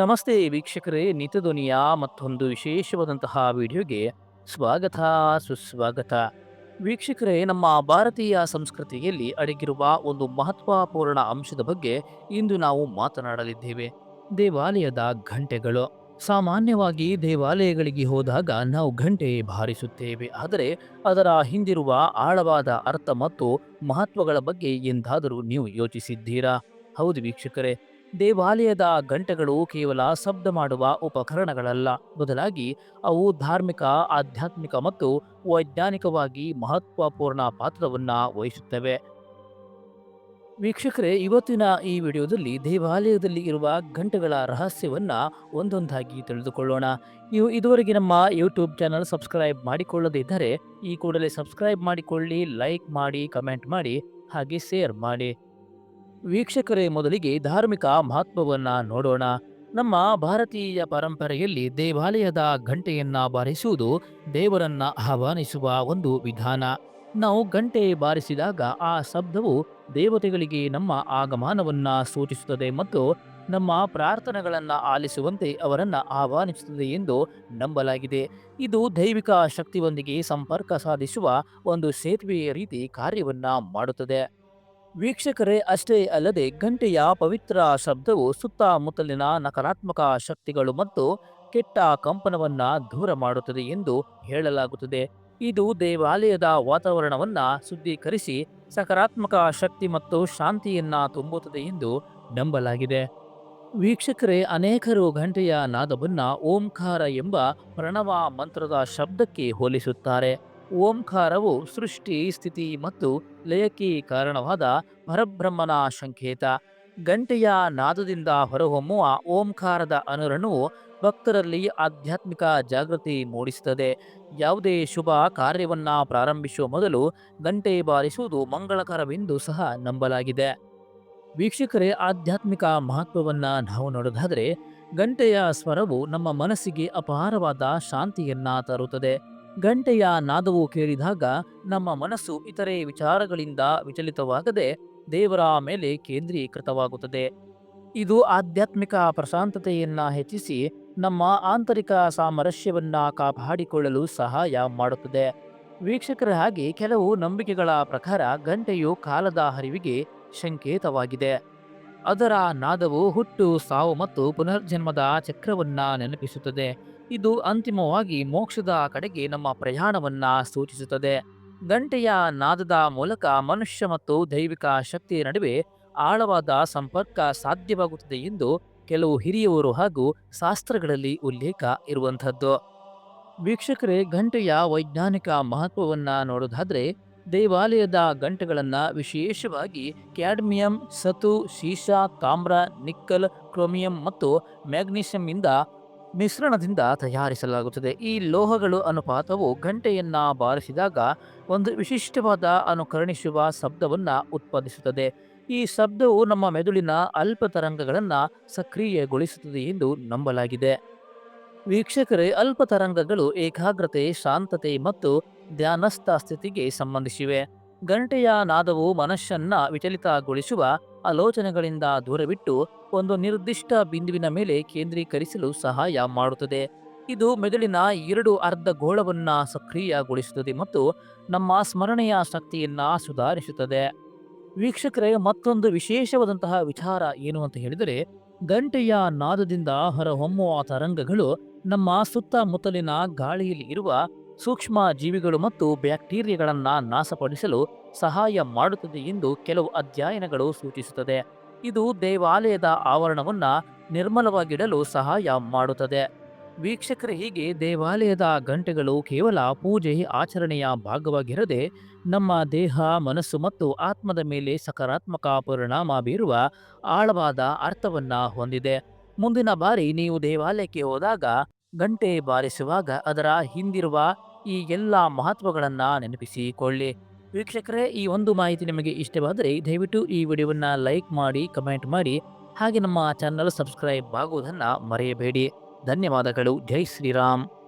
ನಮಸ್ತೆ ವೀಕ್ಷಕರೇ ನಿತ್ಯಧ್ವನಿಯ ಮತ್ತೊಂದು ವಿಶೇಷವಾದಂತಹ ವಿಡಿಯೋಗೆ ಸ್ವಾಗತ, ಸುಸ್ವಾಗತ. ವೀಕ್ಷಕರೇ, ನಮ್ಮ ಭಾರತೀಯ ಸಂಸ್ಕೃತಿಯಲ್ಲಿ ಅಡಗಿರುವ ಒಂದು ಮಹತ್ವಪೂರ್ಣ ಅಂಶದ ಬಗ್ಗೆ ಇಂದು ನಾವು ಮಾತನಾಡಲಿದ್ದೇವೆ. ದೇವಾಲಯದ ಘಂಟೆಗಳು. ಸಾಮಾನ್ಯವಾಗಿ ದೇವಾಲಯಗಳಿಗೆ ಹೋದಾಗ ನಾವು ಘಂಟೆ ಬಾರಿಸುತ್ತೇವೆ. ಆದರೆ, ಅದರ ಹಿಂದಿರುವ ಆಳವಾದ ಅರ್ಥ ಮತ್ತು ಮಹತ್ವಗಳ ಬಗ್ಗೆ ಎಂದಾದರೂ ನೀವು ಯೋಚಿಸಿದ್ದೀರಾ? ಹೌದು ವೀಕ್ಷಕರೇ ದೇವಾಲಯದ ಗಂಟೆಗಳು ಕೇವಲ ಶಬ್ದ ಮಾಡುವ ಉಪಕರಣಗಳಲ್ಲ. ಬದಲಾಗಿ ಅವು ಧಾರ್ಮಿಕ, ಆಧ್ಯಾತ್ಮಿಕ ಮತ್ತು ವೈಜ್ಞಾನಿಕವಾಗಿ ಮಹತ್ವಪೂರ್ಣ ಪಾತ್ರವನ್ನು ವಹಿಸುತ್ತವೆ. ವೀಕ್ಷಕರೇ, ಇವತ್ತಿನ ಈ ವಿಡಿಯೋದಲ್ಲಿ ದೇವಾಲಯದಲ್ಲಿ ಇರುವ ಗಂಟೆಗಳ ರಹಸ್ಯವನ್ನು ಒಂದೊಂದಾಗಿ ತಿಳಿದುಕೊಳ್ಳೋಣ. ಇವು ಇದುವರೆಗೆ ನಮ್ಮ ಯೂಟ್ಯೂಬ್ ಚಾನಲ್ ಸಬ್ಸ್ಕ್ರೈಬ್ ಮಾಡಿಕೊಳ್ಳದಿದ್ದರೆ, ಈ ಕೂಡಲೇ ಸಬ್ಸ್ಕ್ರೈಬ್ ಮಾಡಿಕೊಳ್ಳಿ ಲೈಕ್ ಮಾಡಿ ಕಮೆಂಟ್ ಮಾಡಿ, ಹಾಗೆ ಶೇರ್ ಮಾಡಿ. ವೀಕ್ಷಕರೇ, ಮೊದಲಿಗೆ ಧಾರ್ಮಿಕ ಮಹತ್ವವನ್ನ ನೋಡೋಣ. ನಮ್ಮ ಭಾರತೀಯ ಪರಂಪರೆಯಲ್ಲಿ ದೇವಾಲಯದ ಗಂಟೆಯನ್ನ ಬಾರಿಸುವುದು ದೇವರನ್ನ ಆಹ್ವಾನಿಸುವ ಒಂದು ವಿಧಾನ. ನಾವು ಗಂಟೆ ಬಾರಿಸಿದಾಗ ಆ ಶಬ್ದವು ದೇವತೆಗಳಿಗೆ ನಮ್ಮ ಆಗಮನವನ್ನ ಸೂಚಿಸುತ್ತದೆ ಮತ್ತು ನಮ್ಮ ಪ್ರಾರ್ಥನೆಗಳನ್ನು ಆಲಿಸುವಂತೆ ಅವರನ್ನು ಆಹ್ವಾನಿಸುತ್ತದೆ ಎಂದು ನಂಬಲಾಗಿದೆ. ಇದು ದೈವಿಕ ಶಕ್ತಿಯೊಂದಿಗೆ ಸಂಪರ್ಕ ಸಾಧಿಸುವ ಒಂದು ಸೇತುವೆಯ ರೀತಿ ಕಾರ್ಯವನ್ನು ಮಾಡುತ್ತದೆ. ವೀಕ್ಷಕರೇ, ಅಷ್ಟೇ ಅಲ್ಲದೆ ಗಂಟೆಯ ಪವಿತ್ರ ಶಬ್ದವು ಸುತ್ತಮುತ್ತಲಿನ ನಕಾರಾತ್ಮಕ ಶಕ್ತಿಗಳು ಮತ್ತು ಕೆಟ್ಟ ಕಂಪನವನ್ನು ದೂರ ಮಾಡುತ್ತದೆ ಎಂದು ಹೇಳಲಾಗುತ್ತದೆ. ಇದು ದೇವಾಲಯದ ವಾತಾವರಣವನ್ನು ಶುದ್ಧೀಕರಿಸಿ ಸಕಾರಾತ್ಮಕ ಶಕ್ತಿ ಮತ್ತು ಶಾಂತಿಯನ್ನು ತುಂಬುತ್ತದೆ ಎಂದು ನಂಬಲಾಗಿದೆ. ವೀಕ್ಷಕರೇ, ಅನೇಕರು ಘಂಟೆಯ ನಾದವನ್ನು ಓಂಕಾರ ಎಂಬ ಪ್ರಣವ ಮಂತ್ರದ ಶಬ್ದಕ್ಕೆ ಹೋಲಿಸುತ್ತಾರೆ. ಓಂಕಾರವು ಸೃಷ್ಟಿ, ಸ್ಥಿತಿ ಮತ್ತು ಲಯಕ್ಕೆ ಕಾರಣವಾದ ಪರಬ್ರಹ್ಮನ ಸಂಕೇತ. ಗಂಟೆಯ ನಾದದಿಂದ ಹೊರಹೊಮ್ಮುವ ಓಂಕಾರದ ಅನುರಣವು ಭಕ್ತರಲ್ಲಿ ಆಧ್ಯಾತ್ಮಿಕ ಜಾಗೃತಿ ಮೂಡಿಸುತ್ತದೆ. ಯಾವುದೇ ಶುಭ ಕಾರ್ಯವನ್ನು ಪ್ರಾರಂಭಿಸುವ ಮೊದಲು ಗಂಟೆ ಬಾರಿಸುವುದು ಮಂಗಳಕರವೆಂದು ಸಹ ನಂಬಲಾಗಿದೆ. ವೀಕ್ಷಕರೇ, ಆಧ್ಯಾತ್ಮಿಕ ಮಹತ್ವವನ್ನು ನಾವು ನೋಡೋದಾದರೆ ಗಂಟೆಯ ಸ್ವರವು ನಮ್ಮ ಮನಸ್ಸಿಗೆ ಅಪಾರವಾದ ಶಾಂತಿಯನ್ನು ತರುತ್ತದೆ. ಗಂಟೆಯ ನಾದವು ಕೇಳಿದಾಗ ನಮ್ಮ ಮನಸ್ಸು ಇತರೆ ವಿಚಾರಗಳಿಂದ ವಿಚಲಿತವಾಗದೆ ದೇವರ ಮೇಲೆ ಕೇಂದ್ರೀಕೃತವಾಗುತ್ತದೆ. ಇದು ಆಧ್ಯಾತ್ಮಿಕ ಪ್ರಶಾಂತತೆಯನ್ನ ಹೆಚ್ಚಿಸಿ ನಮ್ಮ ಆಂತರಿಕ ಸಾಮರಸ್ಯವನ್ನ ಕಾಪಾಡಿಕೊಳ್ಳಲು ಸಹಾಯ ಮಾಡುತ್ತದೆ. ವೀಕ್ಷಕರ ಹಾಗೆ ಕೆಲವು ನಂಬಿಕೆಗಳ ಪ್ರಕಾರ ಗಂಟೆಯು ಕಾಲದ ಹರಿವಿಗೆ ಸಂಕೇತವಾಗಿದೆ. ಅದರ ನಾದವು ಹುಟ್ಟು, ಸಾವು ಮತ್ತು ಪುನರ್ಜನ್ಮದ ಚಕ್ರವನ್ನ ನೆನಪಿಸುತ್ತದೆ. ಇದು ಅಂತಿಮವಾಗಿ ಮೋಕ್ಷದ ಕಡೆಗೆ ನಮ್ಮ ಪ್ರಯಾಣವನ್ನ ಸೂಚಿಸುತ್ತದೆ. ಗಂಟೆಯ ನಾದದ ಮೂಲಕ ಮನುಷ್ಯ ಮತ್ತು ದೈವಿಕ ಶಕ್ತಿಯ ನಡುವೆ ಆಳವಾದ ಸಂಪರ್ಕ ಸಾಧ್ಯವಾಗುತ್ತದೆ ಎಂದು ಕೆಲವು ಹಿರಿಯವರು ಹಾಗೂ ಶಾಸ್ತ್ರಗಳಲ್ಲಿ ಉಲ್ಲೇಖ ಇರುವಂಥದ್ದು. ವೀಕ್ಷಕರೇ, ಗಂಟೆಯ ವೈಜ್ಞಾನಿಕ ಮಹತ್ವವನ್ನು ನೋಡೋದಾದ್ರೆ, ದೇವಾಲಯದ ಗಂಟೆಗಳನ್ನು ವಿಶೇಷವಾಗಿ ಕ್ಯಾಡ್ಮಿಯಂ, ಸತು, ಸೀಸ, ತಾಮ್ರ, ನಿಕ್ಕಲ್, ಕ್ರೋಮಿಯಂ ಮತ್ತು ಮ್ಯಾಗ್ನೀಷಿಯಂನಿಂದ ಮಿಶ್ರಣದಿಂದ ತಯಾರಿಸಲಾಗುತ್ತದೆ. ಈ ಲೋಹಗಳು ಅನುಪಾತವು ಗಂಟೆಯನ್ನ ಬಾರಿಸಿದಾಗ ಒಂದು ವಿಶಿಷ್ಟವಾದ ಅನುಕರಣಿಸುವ ಶಬ್ದವನ್ನ ಉತ್ಪಾದಿಸುತ್ತದೆ. ಈ ಶಬ್ದವು ನಮ್ಮ ಮೆದುಳಿನ ಅಲ್ಪ ತರಂಗಗಳನ್ನು ಸಕ್ರಿಯಗೊಳಿಸುತ್ತದೆ ಎಂದು ನಂಬಲಾಗಿದೆ. ವೀಕ್ಷಕರೇ, ಅಲ್ಪ ತರಂಗಗಳು ಏಕಾಗ್ರತೆ, ಶಾಂತತೆ ಮತ್ತು ಧ್ಯಾನಸ್ಥ ಸ್ಥಿತಿಗೆ ಸಂಬಂಧಿಸಿವೆ. ಗಂಟೆಯ ನಾದವು ಮನಸ್ಸನ್ನ ವಿಚಲಿತಗೊಳಿಸುವ ಆಲೋಚನೆಗಳಿಂದ ದೂರವಿಟ್ಟು ಒಂದು ನಿರ್ದಿಷ್ಟ ಬಿಂದುವಿನ ಮೇಲೆ ಕೇಂದ್ರೀಕರಿಸಲು ಸಹಾಯ ಮಾಡುತ್ತದೆ. ಇದು ಮೆದುಳಿನ ಎರಡು ಅರ್ಧ ಗೋಳವನ್ನು ಸಕ್ರಿಯಗೊಳಿಸುತ್ತದೆ ಮತ್ತು ನಮ್ಮ ಸ್ಮರಣೆಯ ಶಕ್ತಿಯನ್ನು ಸುಧಾರಿಸುತ್ತದೆ. ವೀಕ್ಷಕರೇ, ಮತ್ತೊಂದು ವಿಶೇಷವಾದಂತಹ ವಿಚಾರ ಏನು ಅಂತ ಹೇಳಿದರೆ, ಗಂಟೆಯ ನಾದದಿಂದ ಹೊರಹೊಮ್ಮುವ ತರಂಗಗಳು ನಮ್ಮ ಸುತ್ತಮುತ್ತಲಿನ ಗಾಳಿಯಲ್ಲಿ ಇರುವ ಸೂಕ್ಷ್ಮ ಜೀವಿಗಳು ಮತ್ತು ಬ್ಯಾಕ್ಟೀರಿಯಾಗಳನ್ನು ನಾಶಪಡಿಸಲು ಸಹಾಯ ಮಾಡುತ್ತದೆ ಎಂದು ಕೆಲವು ಅಧ್ಯಯನಗಳು ಸೂಚಿಸುತ್ತದೆ. ಇದು ದೇವಾಲಯದ ಆವರಣವನ್ನು ನಿರ್ಮಲವಾಗಿಡಲು ಸಹಾಯ ಮಾಡುತ್ತದೆ. ವೀಕ್ಷಕರ, ಹೀಗೆ ದೇವಾಲಯದ ಗಂಟೆಗಳು ಕೇವಲ ಪೂಜೆ, ಆಚರಣೆಯ ಭಾಗವಾಗಿರದೆ ನಮ್ಮ ದೇಹ, ಮನಸ್ಸು ಮತ್ತು ಆತ್ಮದ ಮೇಲೆ ಸಕಾರಾತ್ಮಕ ಪರಿಣಾಮ ಬೀರುವ ಆಳವಾದ ಅರ್ಥವನ್ನು ಹೊಂದಿದೆ. ಮುಂದಿನ ಬಾರಿ ನೀವು ದೇವಾಲಯಕ್ಕೆ ಹೋದಾಗ ಗಂಟೆ ಬಾರಿಸುವಾಗ ಅದರ ಹಿಂದಿರುವ ಈ ಎಲ್ಲ ಮಹತ್ವಗಳನ್ನು ನೆನಪಿಸಿಕೊಳ್ಳಿ. ವೀಕ್ಷಕರೇ, ಈ ಒಂದು ಮಾಹಿತಿ ನಿಮಗೆ ಇಷ್ಟವಾದರೆ ದಯವಿಟ್ಟು ಈ ವಿಡಿಯೋವನ್ನು ಲೈಕ್ ಮಾಡಿ, ಕಮೆಂಟ್ ಮಾಡಿ, ಹಾಗೆ ನಮ್ಮ ಚಾನಲ್ ಸಬ್ಸ್ಕ್ರೈಬ್ ಆಗುವುದನ್ನು ಮರೆಯಬೇಡಿ. ಧನ್ಯವಾದಗಳು. ಜೈ ಶ್ರೀರಾಮ್.